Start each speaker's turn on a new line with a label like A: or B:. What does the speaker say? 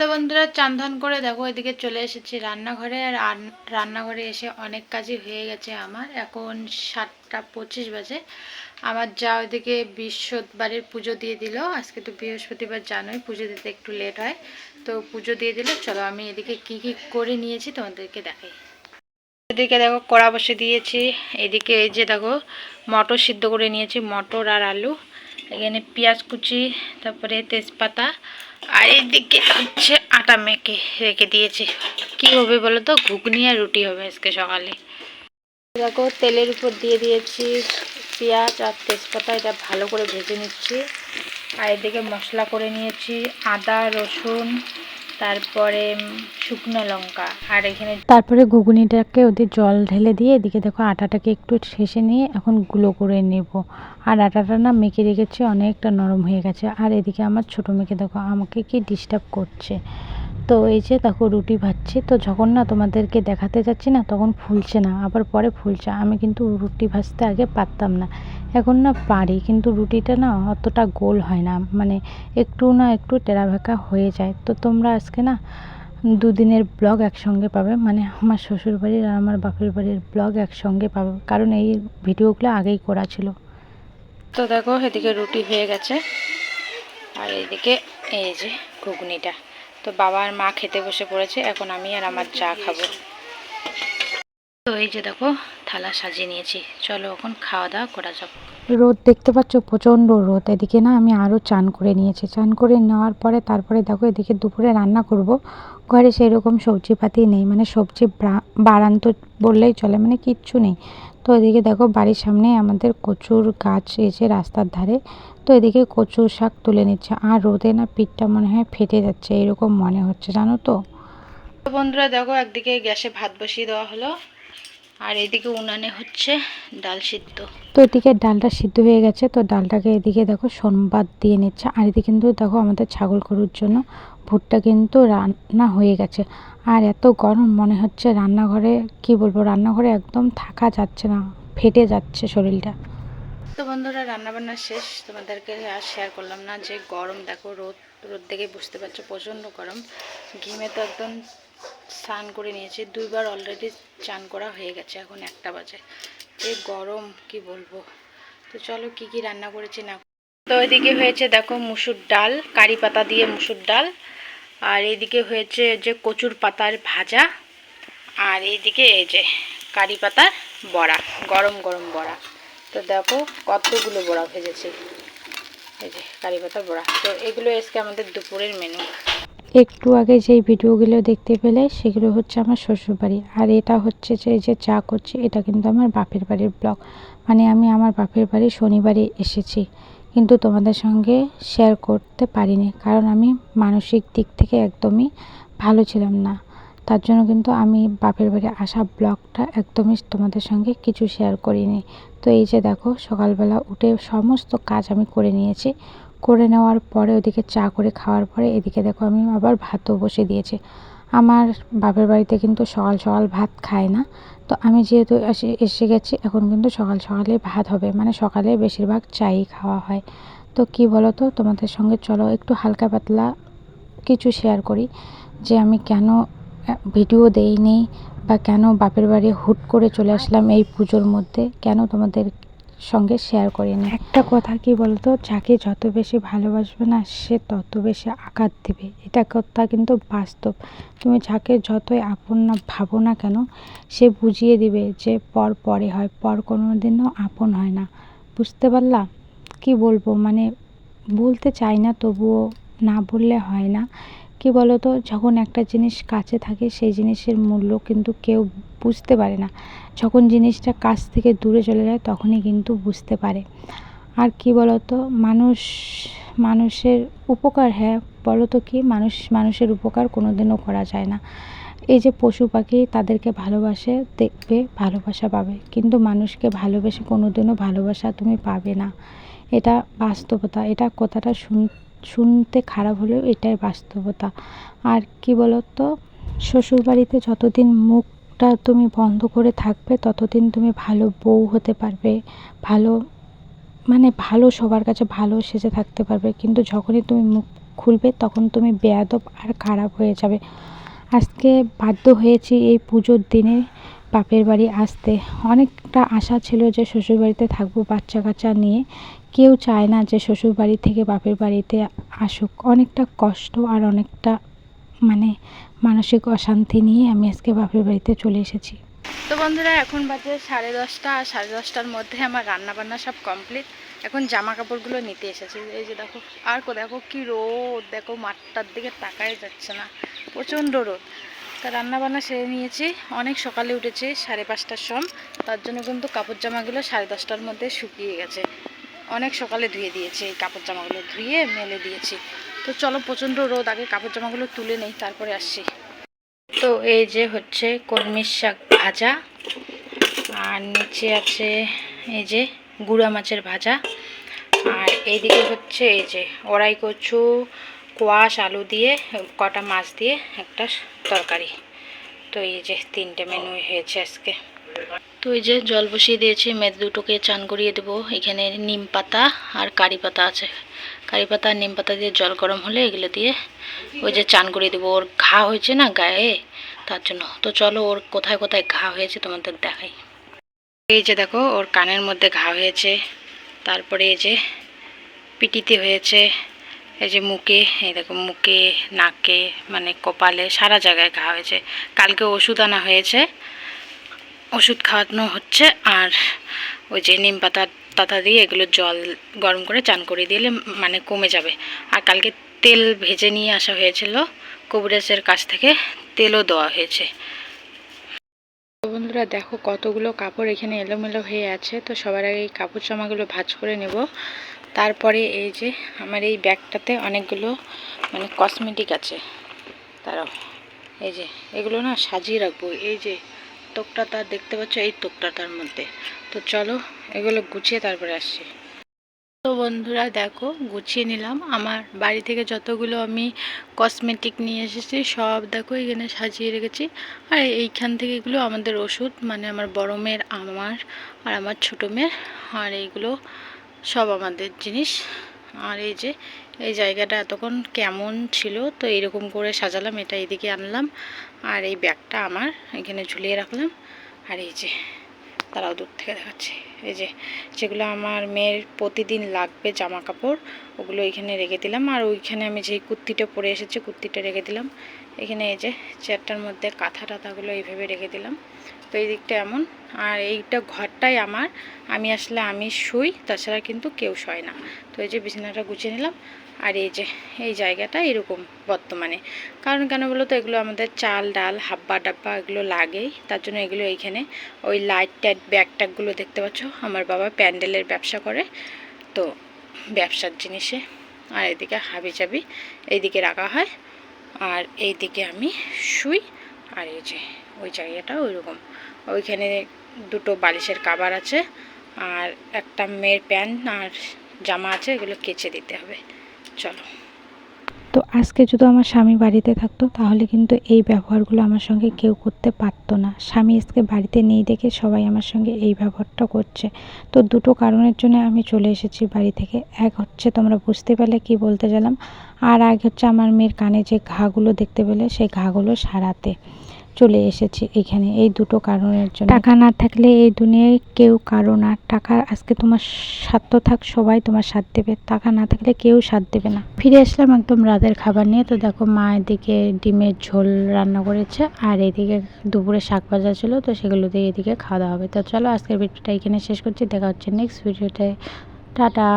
A: তো বন্ধুরা, চান করে দেখো, এদিকে চলে এসেছি রান্নাঘরে। আর রান্নাঘরে এসে অনেক কাজই হয়ে গেছে আমার। এখন সাতটা পঁচিশ বাজে। আমার যা ওইদিকে বৃহস্পতিবারের পুজো দিয়ে দিল। আজকে তো বৃহস্পতিবার, জানোই পুজো দিতে একটু লেট হয়। তো পুজো দিয়ে দিল। চলো, আমি এদিকে কি কি করে নিয়েছি তোমাদেরকে দেখাই। এদিকে দেখো, কড়া বসে দিয়েছি। এদিকে এই যে দেখো, মটর সিদ্ধ করে নিয়েছি, মটর আর আলু। এখানে পেঁয়াজ কুচি, তারপরে তেজপাতা আর এদিকে হচ্ছে আটা মেখে রেখে দিয়েছি। কি হবে বলো তো ঘুগনি আর রুটি হবে আজকে সকালে। দেখো, তেলের উপর দিয়ে দিয়েছি পেঁয়াজ আর তেজপাতা, এটা ভালো করে ভেজে নিচ্ছি। আর এদিকে মশলা করে নিয়েছি আদা, রসুন তারপরে শুকনো লঙ্কা। আর এখানে
B: তারপরে ঘুগনিটাকে ওদের জল ঢেলে দিয়ে এদিকে দেখো আটাটাকে একটু শেষে নিয়ে এখন গুঁড়ো করে নেব। আর আটাটা না মেখে রেখেছি, অনেকটা নরম হয়ে গেছে। আর এদিকে আমার ছোটো মেয়েকে দেখো, আমাকে কি ডিস্টার্ব করছে। তো এই যে দেখো রুটি ভাজছি, তো যখন না তোমাদেরকে দেখাতে যাচ্ছি না, তখন ফুলছে না, আবার পরে ফুলছে। আমি কিন্তু রুটি ভাজতে আগে পারতাম না। এখন না পারি, কিন্তু রুটিটা না অতটা গোল হয় না। মানে একটু না একটু টেরাভেকা হয়ে যায়। তো তোমরা আজকে না দুদিনের ব্লগ একসঙ্গে পাবে। মানে আমার শ্বশুর বাড়ির আর আমার বাপের বাড়ির ব্লগ একসঙ্গে পাবে। কারণ এই ভিডিওগুলো আগেই করা ছিল।
A: তো দেখো, এদিকে রুটি হয়ে গেছে। আর এদিকে এই যে ঘুগনিটা। তো বাবা আর মা খেতে বসে পড়েছে। এখন আমি আর আমার চা খাব। তো এই যে দেখো থালা সাজিয়ে নিয়েছি। চলো এখন খাওয়া দাওয়া করা যাক।
B: রোদ দেখতে পাচ্ছ? প্রচণ্ড রোদ। এদিকে না আমি আরও চান করে নিয়েছি। চান করে নেওয়ার পরে তারপরে দেখো এদিকে দুপুরে রান্না করব। ঘরে সেই রকম সবজিপাতি নেই। মানে সবজি বাড়ান্ত বললেই চলে মানে কিচ্ছু নেই। তো এদিকে দেখো বাড়ির সামনে আমাদের কচুর গাছ এসে রাস্তার ধারে। তো এদিকে কচু শাক তুলে নিচ্ছে। আর রোদে না পিঠটা মনে হয় ফেটে যাচ্ছে এরকম মনে হচ্ছে জানো তো
A: বন্ধুরা দেখো একদিকে গ্যাসে ভাত বসিয়ে দেওয়া হলো। আর এদিকে উনানে হচ্ছে ডাল সিদ্ধ।
B: তো এদিকে ডালটা সিদ্ধ হয়ে গেছে তো ডালটাকে এদিকে দেখো সোমবার দিয়ে নিচ্ছে। আর এদিকে কিন্তু দেখো আমাদের ছাগল গরুর জন্য ভুট্টা কিন্তু রান্না হয়ে গেছে। আর এত গরম মনে হচ্ছে রান্নাঘরে কি বলব রান্নাঘরে একদম থাকা যাচ্ছে না ফেটে যাচ্ছে শরীরটা।
A: তো বন্ধুরা রান্নাবান্না শেষ। তোমাদেরকে আর শেয়ার করলাম না যে গরম দেখো রোদ রোদ দেখে বুঝতে পারছ প্রচণ্ড গরম। ঘিমে তো একদম স্নান করে নিয়েছি। দুইবার অলরেডি চান করা হয়ে গেছে, এখন একটা বাজে। যে গরম, কি বলব? তো চলো কি কি রান্না করেছি না তো এদিকে হয়েছে দেখো মুসুর ডাল, কারি পাতা দিয়ে মুসুর ডাল। আর এইদিকে হয়েছে যে কচুর পাতার ভাজা। আর এইদিকে এই যে কারি পাতার বড়া, গরম গরম বড়া। তো দেখো কতগুলো বড়া ভেজেছি। এই যে কারি পাতার বড়া। তো এগুলো আজকে আমাদের দুপুরের মেনু
B: একটু আগে যেই ভিডিওগুলো দেখতে পেলে সেগুলো হচ্ছে আমার শ্বশুরবাড়ি। আর এটা হচ্ছে যে যে চা করছি, এটা কিন্তু আমার বাপের বাড়ির ব্লগ। মানে আমি আমার বাপের বাড়ি শনিবারে এসেছি। কিন্তু তোমাদের সঙ্গে শেয়ার করতে পারিনি। কারণ আমি মানসিক দিক থেকে একদমই ভালো ছিলাম না। তার জন্য কিন্তু আমি বাপের বাড়ি আসা ব্লগটা একদমই তোমাদের সঙ্গে কিছু শেয়ার করিনি। তো এই যে দেখো, সকালবেলা উঠে সমস্ত কাজ আমি করে নিয়েছি। করে নেওয়ার পরে ওদিকে চা করে খাওয়ার পরে এদিকে দেখো আমি আবার ভাতও বসে দিয়েছি। আমার বাপের বাড়িতে কিন্তু সকাল সকাল ভাত খায় না। তো আমি যেহেতু এসে গেছি, এখন কিন্তু সকাল সকালে ভাত হবে। মানে সকালে বেশিরভাগ চাই খাওয়া হয়। তো কি বলো তো তোমাদের সঙ্গে চলো, একটু হালকা পাতলা কিছু শেয়ার করি যে আমি কেন ভিডিও দেইনি বা কেন বাপের বাড়ি হুট করে চলে আসলাম এই পুজোর মধ্যে? কেন তোমাদের সঙ্গে শেয়ার করিনি? একটা কথা কি বলতো? যাকে যত বেশি ভালোবাসবে না, সে তত বেশি আঘাত দেবে। এটা কথা কিন্তু বাস্তব। তুমি যাকে যতই আপন না ভাবো না কেন, সে বুঝিয়ে দিবে যে পর পরে হয়, পর কোনো দিনও আপন হয় না। বুঝতে পারলা? কি বলব? মানে বলতে চাই না, তবুও না বললে হয় না। কি বলতো, যখন একটা জিনিস কাছে থাকে, সেই জিনিসের মূল্য কিন্তু কেউ বুঝতে পারে না। যখন জিনিসটা কাছ থেকে দূরে চলে যায়, তখনই কিন্তু বুঝতে পারে। আর কি বলতো, মানুষ, মানুষের উপকার হ্যাঁ বলতো কি, মানুষ, মানুষের উপকার কোনো দিনও করা যায় না। এই যে পশু পাখি, তাদেরকে ভালোবাসে, দেখবে, ভালোবাসা পাবে। কিন্তু মানুষকে ভালোবেসে কোনো দিনও ভালোবাসা তুমি পাবে না। এটা বাস্তবতা, এটা কথাটা শুন শুনতে খারাপ হলেও এটাই বাস্তবতা। আর কি বলতো? শ্বশুরবাড়িতে যতদিন মুখটা তুমি বন্ধ করে থাকবে, ততদিন তুমি ভালো বউ হতে পারবে, ভালো মানে ভালো সবার কাছে ভালো সেজে থাকতে পারবে। কিন্তু যখনই তুমি মুখ
C: খুলবে, তখন তুমি বেয়াদব আর খারাপ হয়ে যাবে। আজকে বাধ্য হয়েছি এই পুজোর দিনে বাপের বাড়ি আসতে। অনেকটা আশা ছিল যে শ্বশুরবাড়িতে থাকব বাচ্চা কাচ্চা নিয়ে। কেউ চায় না যে শ্বশুর বাড়ি থেকে বাপের বাড়িতে আসুক। অনেকটা কষ্ট আর অনেকটা মানে মানসিক অশান্তি নিয়ে আমি আজকে বাপের বাড়িতে চলে এসেছি।
B: তো বন্ধুরা, এখন বাজে সাড়ে দশটা আর সাড়ে দশটার মধ্যে আমার রান্না বান্না সব কমপ্লিট। এখন জামা কাপড়গুলো নিতে এসেছি। এই যে দেখো, আর কো, দেখো কি রোদ, দেখো মাঠটার দিকে তাকাই যাচ্ছে না। প্রচণ্ড রোদ। তা রান্না বান্না সেরে নিয়েছি। অনেক সকালে উঠেছি, সাড়ে পাঁচটার সম তার জন্য কিন্তু কাপড় জামাগুলো সাড়ে দশটার মধ্যে শুকিয়ে গেছে। অনেক সকালে ধুয়ে দিয়েছি এই কাপড় জামাগুলো ধুয়ে মেলে দিয়েছি। তো চলো প্রচণ্ড রোদ, আগে কাপড় জামাগুলো তুলে নেই, তারপরে আসছি। তো এই যে হচ্ছে কলমির শাক ভাজা, আর নিচে আছে এই যে গুঁড়া মাছের ভাজা, আর এইদিকে হচ্ছে এই যে ওড়াই কচু, কোয়াশ, আলু দিয়ে, কটা মাছ দিয়ে একটা তরকারি। তো এই যে তিনটে মেনু হয়েছে আজকে। তো এই যে জল বসিয়ে দিয়েছি, মেদ দুটোকে চান করিয়ে দেবো। এখানে নিম পাতা আর কারি পাতা আছে। কারি পাতা আর নিম পাতা দিয়ে জল গরম হলে এগুলো দিয়ে ওই যে চান করিয়ে দেবো। ওর ঘা হয়েছে না গায়ে? তার জন্য। তো চলো ওর কোথায় কোথায় ঘা হয়েছে তোমাদের দেখাই। এই যে দেখো, ওর কানের মধ্যে ঘা হয়েছে। তারপরে এই যে পিটিতে হয়েছে। এই যে মুখে, এই দেখো মুখে, নাকে মানে কপালে, সারা জায়গায় ঘা হয়েছে। কালকে ওষুধ আনা হয়েছে। ওষুধ খাওয়ানো হচ্ছে আর ওই যে নিম পাতা টাতা দিয়ে এগুলো জল গরম করে চান করে দিলে মানে কমে যাবে। আর কালকে তেল ভেজে নিয়ে আসা হয়েছিল কবিরাজের কাছ থেকে, তেলও দেওয়া হয়েছে। বন্ধুরা দেখো কতগুলো কাপড় এখানে এলোমেলো হয়ে আছে, তো সবার আগে এই কাপড় জামাগুলো ভাজ করে নেব। তারপরে এই যে আমার এই ব্যাগটাতে অনেকগুলো মানে কসমেটিক আছে। তারাও এই যে এগুলো না সাজিয়ে রাখব। এই যে তোকটা তার দেখতে পাচ্ছ, এই তোকটা তার মধ্যে। তো চলো, এগুলো গুছিয়ে তারপরে আসছি। তো বন্ধুরা, দেখো, গুছিয়ে নিলাম। আমার বাড়ি থেকে যতগুলো আমি কসমেটিক নিয়ে এসেছি, সব দেখো এখানে সাজিয়ে রেখেছি। আর এইখান থেকে এগুলো আমাদের ওষুধ মানে আমার বড় মেয়ের আমার আর আমার ছোটো মেয়ের। আর এইগুলো সব আমাদের জিনিস। আর এই যে এই জায়গাটা এতক্ষণ কেমন ছিল? তো এইরকম করে সাজালাম, এটা এদিকে আনলাম। আর এই ব্যাগটা আমার, এখানে ঝুলিয়ে রাখলাম। আর এই যে তারাও দূর থেকে দেখাচ্ছে। এই যে, যেগুলো আমার মেয়ের প্রতিদিন লাগবে জামা কাপড় ওগুলো এখানে রেখে দিলাম। আর ওইখানে আমি যেই কুর্তিটা পরে এসেছি, কুর্তিটা রেখে দিলাম। এখানে এই যে, চেয়ারটার মধ্যে কাঁথা টাথাগুলো এইভাবে রেখে দিলাম। তো এই দিকটা এমন। আর এইটা ঘরটাই আমার। আমি আসলে আমি শুই, তাছাড়া কিন্তু কেউ শয় না। তো এই যে বিছানাটা গুছিয়ে নিলাম। আর এই যে, এই জায়গাটা এরকম বর্তমানে। কারণ কেন বলো তো এগুলো আমাদের চাল, ডাল, হাব্বা ডাব্বা এগুলো লাগেই। তার জন্য এগুলো এইখানে ওই লাইট টাইট ব্যাগ ট্যাগগুলো দেখতে পাচ্ছ? আমার বাবা প্যান্ডেলের ব্যবসা করে। তো ব্যবসার জিনিসে। আর এদিকে হাবি চাবি এইদিকে রাখা হয়। আর এইদিকে আমি শুই। আর এই যে, ওই জায়গাটা ওইরকম। ওইখানে দুটো বালিশের কাবার আছে। আর একটা মেয়ের প্যান্ট আর জামা আছে, এগুলো কেচে দিতে হবে। চলো।
C: তো আজকে যদি আমার স্বামী বাড়িতে থাকতো, তাহলে কিন্তু এই ব্যবহারগুলো আমার সঙ্গে কেউ করতে পারতো না। স্বামী আজকে বাড়িতে নেই দেখে সবাই আমার সঙ্গে এই ব্যবহারটা করছে। তো দুটো কারণের জন্য আমি চলে এসেছি বাড়ি থেকে। এক হচ্ছে তোমরা বুঝতে পারলে কি বলতে গেলাম, আর এক হচ্ছে আমার মেয়ের কানে যে ঘাগুলো দেখতে পেলে, সেই ঘাগুলো সারাতে। চলে এসেছি এখানে। এই দুটো কারণের জন্য। টাকা না থাকলে এই দুনিয়ায় কেউ কারও না। টাকা আজকে তোমার স্বার্থ থাক, সবাই তোমার সাথ দেবে। টাকা না থাকলে কেউ সাথ দেবে না। ফিরে আসলাম একদম রাতের খাবার নিয়ে। তো দেখো মা এদিকে ডিমের ঝোল রান্না করেছে, আর এদিকে দুপুরে শাক ভাজা ছিল, তো সেগুলো দিয়ে এদিকে খাওয়া দাওয়া হবে। তো চলো আজকের ভিডিওটা এখানে শেষ করছি। দেখা হচ্ছে নেক্সট ভিডিওতে টাটা।